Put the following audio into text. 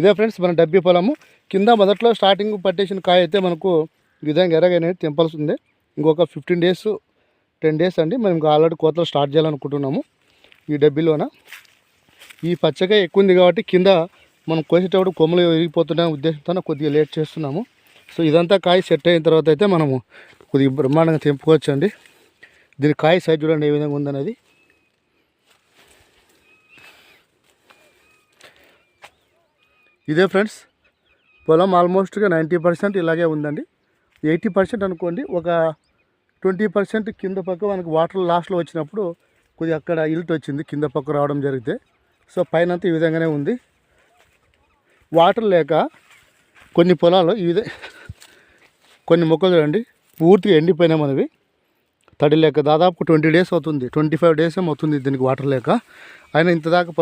ఇదే ఫ్రెండ్స్ మన డబ్బీ పొలము. కింద మొదట్లో స్టార్టింగ్ పట్టేసిన కాయ అయితే మనకు ఈ విధంగా ఎరగనేది తెంపాల్సి ఉంది ఇంకొక ఫిఫ్టీన్ డేస్ టెన్ డేస్ అండి మనం ఇంకా ఆల్రెడీ కోతలు స్టార్ట్ చేయాలనుకుంటున్నాము ఈ డబ్బీలోన. ఈ పచ్చగా ఎక్కువ ఉంది కాబట్టి కింద మనం కోసేటప్పుడు కొమ్మలు విరిగిపోతున్నాయి ఉద్దేశంతో కొద్దిగా లేట్ చేస్తున్నాము. సో ఇదంతా కాయ సెట్ అయిన తర్వాత అయితే మనము కొద్దిగా బ్రహ్మాండంగా తెంపుకోవచ్చు అండి దీని కాయ సైజ్ చూడండి ఏ విధంగా ఉందనేది. ఇదే ఫ్రెండ్స్ పొలం ఆల్మోస్ట్గా నైంటీ పర్సెంట్ ఇలాగే ఉందండి. ఎయిటీ పర్సెంట్ అనుకోండి ఒక ట్వంటీ పర్సెంట్ కింద పక్క మనకు వాటర్ లాస్ట్లో వచ్చినప్పుడు కొద్దిగా అక్కడ ఇల్ట్ వచ్చింది కింద పక్క రావడం జరిగితే. సో పైన ఈ విధంగానే ఉంది. వాటర్ లేక కొన్ని పొలాలు ఈ కొన్ని మొక్కలు చూడండి పూర్తిగా ఎండిపోయినాయి మనవి. తడి లేక దాదాపు ట్వంటీ డేస్ అవుతుంది ట్వంటీ ఫైవ్ డేస్ ఏమవుతుంది అవుతుంది దీనికి వాటర్ లేక. అయినా ఇంత దాకా పొలం